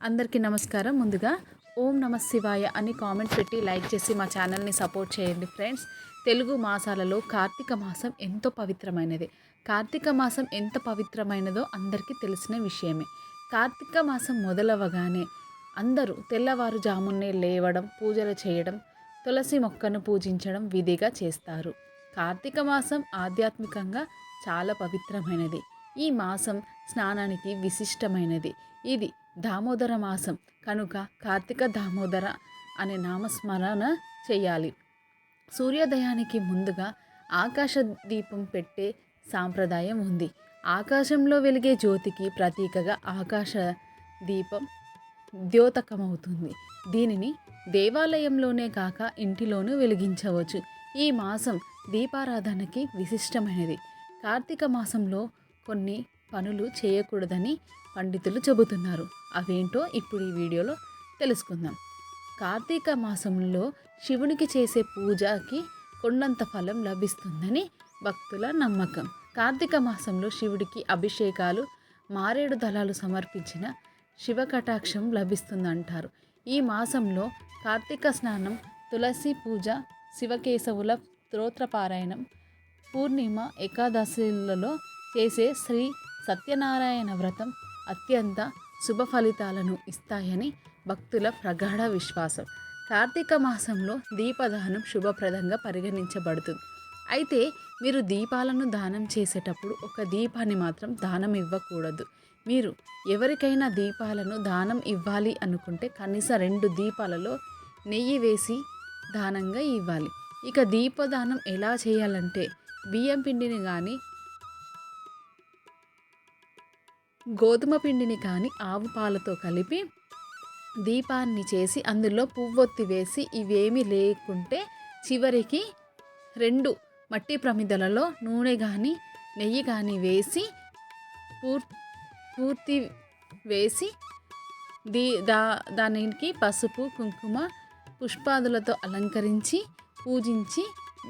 అందరికీ నమస్కారం. ముందుగా ఓం నమ శివాయ అని కామెంట్ పెట్టి లైక్ చేసి మా ఛానల్ని సపోర్ట్ చేయండి ఫ్రెండ్స్. తెలుగు మాసాలలో కార్తీక మాసం ఎంతో పవిత్రమైనది. కార్తీక మాసం ఎంత పవిత్రమైనదో అందరికీ తెలిసిన విషయమే. కార్తీక మాసం మొదలవగానే అందరూ తెల్లవారుజామునే లేవడం పూజలు చేయడం తులసి మొక్కను పూజించడం విధిగా చేస్తారు. కార్తీక మాసం ఆధ్యాత్మికంగా చాలా పవిత్రమైనది. ఈ మాసం స్నానానికి విశిష్టమైనది. ఇది దామోదర మాసం. కనుక కార్తీక దామోదర అనే నామస్మరణ చేయాలి. సూర్యోదయానికి ముందుగా ఆకాశ దీపం పెట్టే సాంప్రదాయం ఉంది. ఆకాశంలో వెలిగే జ్యోతికి ప్రతీకగా ఆకాశ దీపం ద్యోతకమవుతుంది. దీనిని దేవాలయంలోనే కాక ఇంటిలోనూ వెలిగించవచ్చు. ఈ మాసం దీపారాధనకి విశిష్టమైనది. కార్తీక మాసంలో కొన్ని పనులు చేయకూడదని పండితులు చెబుతున్నారు. అవేంటో ఇప్పుడు ఈ వీడియోలో తెలుసుకుందాం. కార్తీక మాసంలో శివునికి చేసే పూజకి కొండంత ఫలం లభిస్తుందని భక్తుల నమ్మకం. కార్తీక మాసంలో శివుడికి అభిషేకాలు మారేడు దళాలు సమర్పించిన శివ కటాక్షం లభిస్తుందంటారు. ఈ మాసంలో కార్తీక స్నానం తులసి పూజ శివకేశవుల స్తోత్రపారాయణం పూర్ణిమ ఏకాదశిలలో చేసే శ్రీ సత్యనారాయణ వ్రతం అత్యంత శుభ ఫలితాలను ఇస్తాయని భక్తుల ప్రగాఢ విశ్వాసం. కార్తీక మాసంలో దీపదానం శుభప్రదంగా పరిగణించబడుతుంది. అయితే మీరు దీపాలను దానం చేసేటప్పుడు ఒక దీపాన్ని మాత్రం దానం ఇవ్వకూడదు. మీరు ఎవరికైనా దీపాలను దానం ఇవ్వాలి అనుకుంటే కనీసం రెండు దీపాలలో నెయ్యి వేసి దానంగా ఇవ్వాలి. ఇక దీపదానం ఎలా చేయాలంటే బియ్యం పిండిని కానీ గోధుమ పిండిని కానీ ఆవు పాలతో కలిపి దీపాన్ని చేసి అందులో పువ్వొత్తి వేసి ఇవేమీ లేకుంటే చివరికి రెండు మట్టి ప్రమిదలలో నూనె కానీ నెయ్యి కానీ వేసి పూర్ పూర్తి వేసి దీ దా దానికి పసుపు కుంకుమ పుష్పాదులతో అలంకరించి పూజించి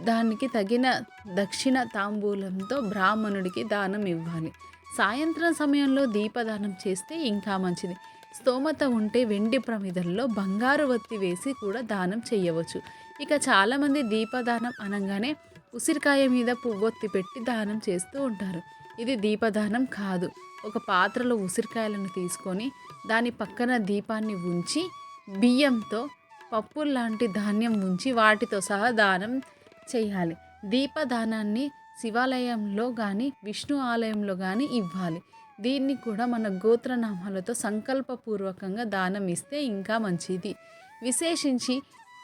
దానికి తగిన దక్షిణ తాంబూలంతో బ్రాహ్మణుడికి దానం ఇవ్వాలి. సాయంత్రం సమయంలో దీపదానం చేస్తే ఇంకా మంచిది. స్తోమత ఉంటే వెండి ప్రమిదల్లో బంగారు వత్తి వేసి కూడా దానం చేయవచ్చు. ఇక చాలామంది దీపదానం అనగానే ఉసిరికాయ మీద పువ్వొత్తి పెట్టి దానం చేస్తూ ఉంటారు. ఇది దీపదానం కాదు. ఒక పాత్రలో ఉసిరికాయలను తీసుకొని దాని పక్కన దీపాన్ని ఉంచి బియ్యంతో పప్పు లాంటి ధాన్యం ఉంచి వాటితో సహా దానం చేయాలి. దీపదానాన్ని శివాలయంలో కానీ విష్ణు ఆలయంలో కానీ ఇవ్వాలి. దీన్ని కూడా మన గోత్రనామాలతో సంకల్పపూర్వకంగా దానం ఇస్తే ఇంకా మంచిది. విశేషించి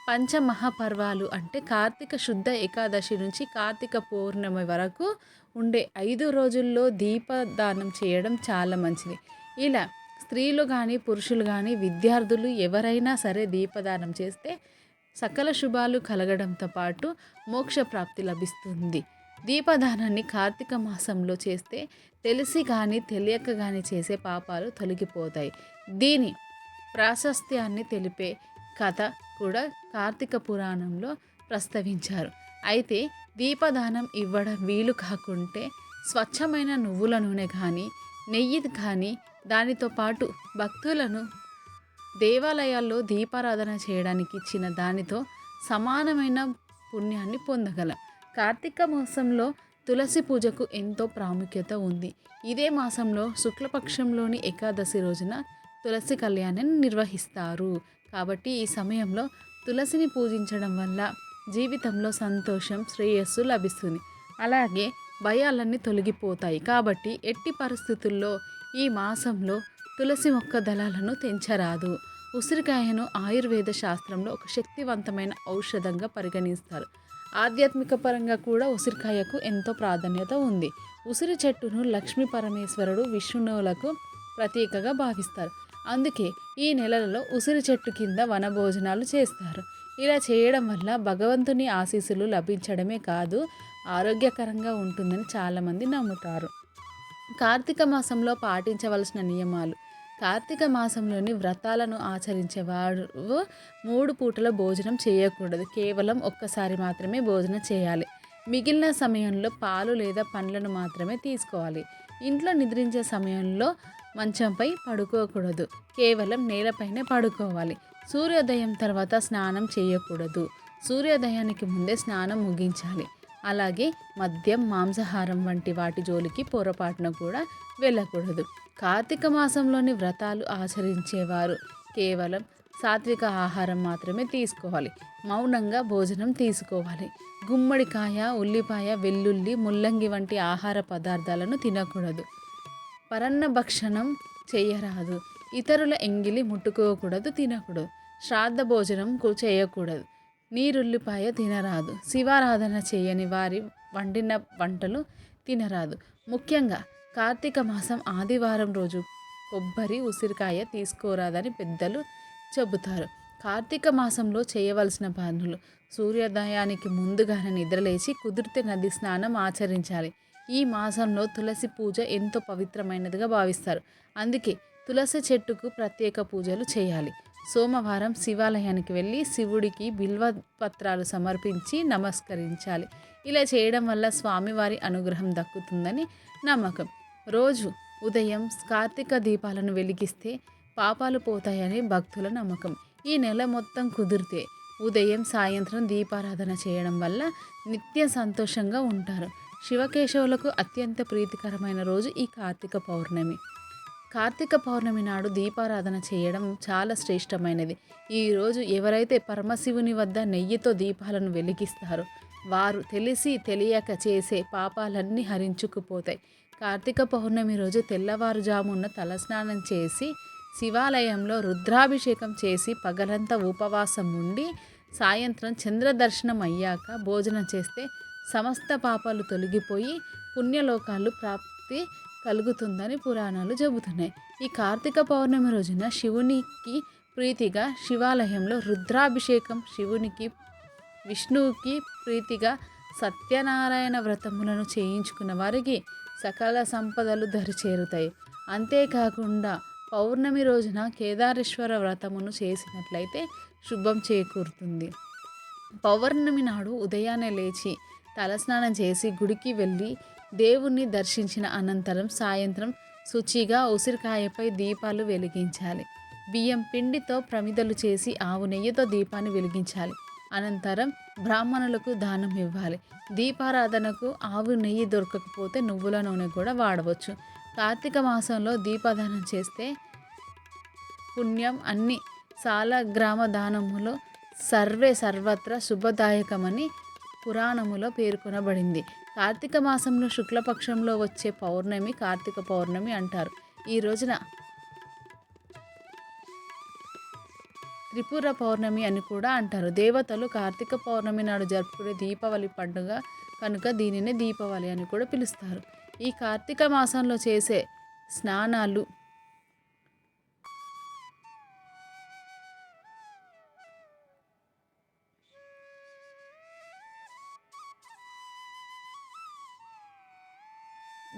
పంచమహాపర్వాలు అంటే కార్తీక శుద్ధ ఏకాదశి నుంచి కార్తీక పౌర్ణమి వరకు ఉండే ఐదు రోజుల్లో దీపదానం చేయడం చాలా మంచిది. ఇలా స్త్రీలు కానీ పురుషులు కానీ విద్యార్థులు ఎవరైనా సరే దీపదానం చేస్తే సకల శుభాలు కలగడంతో పాటు మోక్ష ప్రాప్తి లభిస్తుంది. దీపదానాన్ని కార్తీక మాసంలో చేస్తే తెలిసి కానీ తెలియక కానీ చేసే పాపాలు తొలగిపోతాయి. దీని ప్రాశస్త్యాన్ని తెలిపే కథ కూడా కార్తీక పురాణంలో ప్రస్తావించారు. అయితే దీపదానం ఇవ్వడం వీలు కాకుంటే స్వచ్ఛమైన నువ్వుల నూనె కానీ నెయ్యి కానీ దానితో పాటు భక్తులను దేవాలయాల్లో దీపారాధన చేయడానికి ఇచ్చిన దానితో సమానమైన పుణ్యాన్ని పొందగలం. కార్తీక మాసంలో తులసి పూజకు ఎంతో ప్రాముఖ్యత ఉంది. ఇదే మాసంలో శుక్లపక్షంలోని ఏకాదశి రోజున తులసి కళ్యాణం నిర్వహిస్తారు. కాబట్టి ఈ సమయంలో తులసిని పూజించడం వల్ల జీవితంలో సంతోషం శ్రేయస్సు లభిస్తుంది. అలాగే భయాలన్నీ తొలగిపోతాయి. కాబట్టి ఎట్టి పరిస్థితుల్లో ఈ మాసంలో తులసి మొక్క దళాలను తెంచరాదు. ఉసిరికాయను ఆయుర్వేద శాస్త్రంలో ఒక శక్తివంతమైన ఔషధంగా పరిగణిస్తారు. ఆధ్యాత్మిక పరంగా కూడా ఉసిరికాయకు ఎంతో ప్రాధాన్యత ఉంది. ఉసిరి చెట్టును లక్ష్మీ పరమేశ్వరుడు విష్ణువులకు ప్రతీకగా భావిస్తారు. అందుకే ఈ నెలలో ఉసిరి చెట్టు కింద వనభోజనాలు చేస్తారు. ఇలా చేయడం వల్ల భగవంతుని ఆశీస్సులు లభించడమే కాదు ఆరోగ్యకరంగా ఉంటుందని చాలామంది నమ్ముతారు. కార్తీక మాసంలో పాటించవలసిన నియమాలు. కార్తీక మాసంలోని వ్రతాలను ఆచరించేవారు మూడు పూటల భోజనం చేయకూడదు. కేవలం ఒక్కసారి మాత్రమే భోజనం చేయాలి. మిగిలిన సమయంలో పాలు లేదా పండ్లను మాత్రమే తీసుకోవాలి. ఇంట్లో నిద్రించే సమయంలో మంచంపై పడుకోకూడదు. కేవలం నేలపైనే పడుకోవాలి. సూర్యోదయం తర్వాత స్నానం చేయకూడదు. సూర్యోదయానికి ముందే స్నానం ముగించాలి. అలాగే మద్యం మాంసాహారం వంటి వాటి జోలికి పొరపాటున కూడా వెళ్ళకూడదు. కార్తీక మాసంలోని వ్రతాలు ఆచరించేవారు. కేవలం సాత్విక ఆహారం మాత్రమే తీసుకోవాలి. మౌనంగా భోజనం తీసుకోవాలి. గుమ్మడికాయ ఉల్లిపాయ వెల్లుల్లి ముల్లంగి వంటి ఆహార పదార్థాలను తినకూడదు. పరన్న భక్షణం చేయరాదు. ఇతరుల ఎంగిలి ముట్టుకోకూడదు తినకూడదు. శ్రాద్ధ భోజనం చేయకూడదు. నీరుల్లిపాయ తినరాదు. శివారాధన చేయని వారి వండిన వంటలు తినరాదు. ముఖ్యంగా కార్తీక మాసం ఆదివారం రోజు కొబ్బరి ఉసిరికాయ తీసుకోరాదని పెద్దలు చెబుతారు. కార్తీక మాసంలో చేయవలసిన పనులు సూర్యోదయానికి ముందుగానే నిద్రలేచి కుదిరితే నది స్నానం ఆచరించాలి. ఈ మాసంలో తులసి పూజ ఎంతో పవిత్రమైనదిగా భావిస్తారు. అందుకే తులసి చెట్టుకు ప్రత్యేక పూజలు చేయాలి. సోమవారం శివాలయానికి వెళ్ళి శివుడికి బిల్వ పత్రాలు సమర్పించి నమస్కరించాలి. ఇలా చేయడం వల్ల స్వామివారి అనుగ్రహం దక్కుతుందని నమ్మకం. రోజు ఉదయం కార్తీక దీపాలను వెలిగిస్తే పాపాలు పోతాయని భక్తుల నమ్మకం. ఈ నెల మొత్తం కుదిరితే ఉదయం సాయంత్రం దీపారాధన చేయడం వల్ల నిత్య సంతోషంగా ఉంటారు. శివకేశవులకు అత్యంత ప్రీతికరమైన రోజు ఈ కార్తీక పౌర్ణమి. కార్తీక పౌర్ణమి నాడు దీపారాధన చేయడం చాలా శ్రేష్టమైనది. ఈరోజు ఎవరైతే పరమశివుని వద్ద నెయ్యితో దీపాలను వెలిగిస్తారో వారు తెలిసి తెలియక చేసే పాపాలన్నీ హరించుకుపోతాయి. కార్తీక పౌర్ణమి రోజు తెల్లవారుజామున తలస్నానం చేసి శివాలయంలో రుద్రాభిషేకం చేసి పగలంతా ఉపవాసం ఉండి సాయంత్రం చంద్రదర్శనం అయ్యాక భోజనం చేస్తే సమస్త పాపాలు తొలగిపోయి పుణ్యలోకాలు ప్రాప్తి కలుగుతుందని పురాణాలు చెబుతున్నాయి. ఈ కార్తీక పౌర్ణమి రోజున శివునికి ప్రీతిగా శివాలయంలో రుద్రాభిషేకం శివునికి విష్ణువుకి ప్రీతిగా సత్యనారాయణ వ్రతములను చేయించుకున్న వారికి సకల సంపదలు దరిచేరుతాయి. అంతేకాకుండా పౌర్ణమి రోజున కేదారేశ్వర వ్రతమును చేసినట్లయితే శుభం చేకూరుతుంది. పౌర్ణమి నాడు ఉదయాన్నే లేచి తలస్నానం చేసి గుడికి వెళ్ళి దేవుణ్ణి దర్శించిన అనంతరం సాయంత్రం శుచిగా ఉసిరికాయపై దీపాలు వెలిగించాలి. బియ్యం పిండితో ప్రమిదలు చేసి ఆవు నెయ్యితో దీపాన్ని వెలిగించాలి. అనంతరం బ్రాహ్మణులకు దానం ఇవ్వాలి. దీపారాధనకు ఆవు నెయ్యి దొరకకపోతే నువ్వుల నూనె కూడా వాడవచ్చు. కార్తీక మాసంలో దీపదానం చేస్తే పుణ్యం అన్ని సాల గ్రామ దానములో సర్వే సర్వత్ర శుభదాయకమని పురాణములో పేర్కొనబడింది. కార్తీక మాసంలో శుక్లపక్షంలో వచ్చే పౌర్ణమి కార్తీక పౌర్ణమి అంటారు. ఈ రోజున త్రిపుర పౌర్ణమి అని కూడా అంటారు. దేవతలు కార్తీక పౌర్ణమి నాడు జరుపుకునే దీపావళి పండుగ కనుక దీనిని దీపావళి అని కూడా పిలుస్తారు. ఈ కార్తీక మాసంలో చేసే స్నానాలు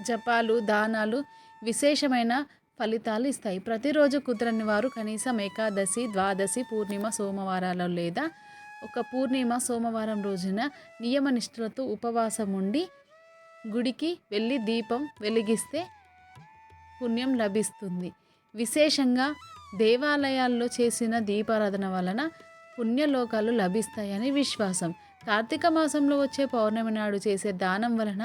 జపాలు దానాలు విశేషమైన ఫలితాలు ఇస్తాయి. ప్రతిరోజు కుదరని వారు కనీసం ఏకాదశి ద్వాదశి పూర్ణిమ సోమవారాలు లేదా ఒక పూర్ణిమ సోమవారం రోజున నియమనిష్ఠులతో ఉపవాసం ఉండి గుడికి వెళ్ళి దీపం వెలిగిస్తే పుణ్యం లభిస్తుంది. విశేషంగా దేవాలయాల్లో చేసిన దీపారాధన వలన పుణ్యలోకాలు లభిస్తాయని విశ్వాసం. కార్తీక మాసంలో వచ్చే పౌర్ణమి నాడు చేసే దానం వలన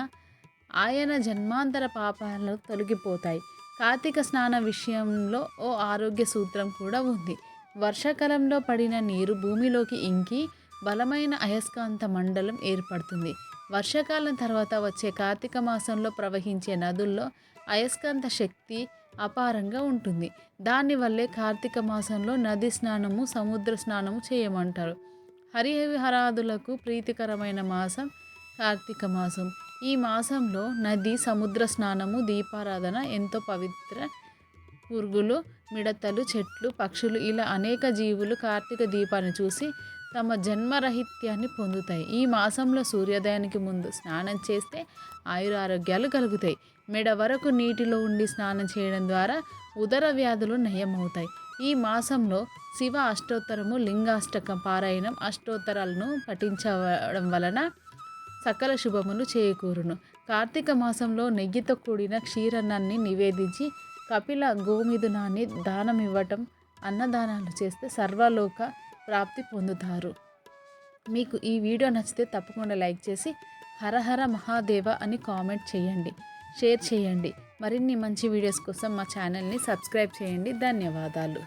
ఆయన జన్మాంతర పాపాలు తొలగిపోతాయి. కార్తీక స్నాన విషయంలో ఓ ఆరోగ్య సూత్రం కూడా ఉంది. వర్షాకాలంలో పడిన నీరు భూమిలోకి ఇంకి బలమైన అయస్కాంత మండలం ఏర్పడుతుంది. వర్షాకాలం తర్వాత వచ్చే కార్తీక మాసంలో ప్రవహించే నదుల్లో అయస్కాంత శక్తి అపారంగా ఉంటుంది. దానివల్లే కార్తీక మాసంలో నది స్నానము సముద్ర స్నానము చేయమంటారు. హరిహరాదులకు ప్రీతికరమైన మాసం కార్తీక మాసం. ఈ మాసంలో నది సముద్ర స్నానము దీపారాధన ఎంతో పవిత్ర పురుగులు మిడతలు చెట్లు పక్షులు ఇలా అనేక జీవులు కార్తీక దీపాన్ని చూసి తమ జన్మరహిత్యాన్ని పొందుతాయి. ఈ మాసంలో సూర్యోదయానికి ముందు స్నానం చేస్తే ఆయురారోగ్యాలు కలుగుతాయి. మెడ వరకు నీటిలో ఉండి స్నానం చేయడం ద్వారా ఉదర వ్యాధులు నయమవుతాయి. ఈ మాసంలో శివ అష్టోత్తరము లింగాష్టకం పారాయణం అష్టోత్తరాలను పఠించడం వలన సకల శుభములు చేకూరును. కార్తీక మాసంలో నెయ్యితో కూడిన క్షీరన్నాన్ని నివేదించి కపిల గోమిదునాన్ని దానం ఇవ్వటం అన్నదానాలు చేస్తే సర్వలోక ప్రాప్తి పొందుతారు. మీకు ఈ వీడియో నచ్చితే తప్పకుండా లైక్ చేసి హరహర మహాదేవ అని కామెంట్ చేయండి. షేర్ చేయండి. మరిన్ని మంచి వీడియోస్ కోసం మా ఛానల్ని సబ్స్క్రైబ్ చేయండి. ధన్యవాదాలు.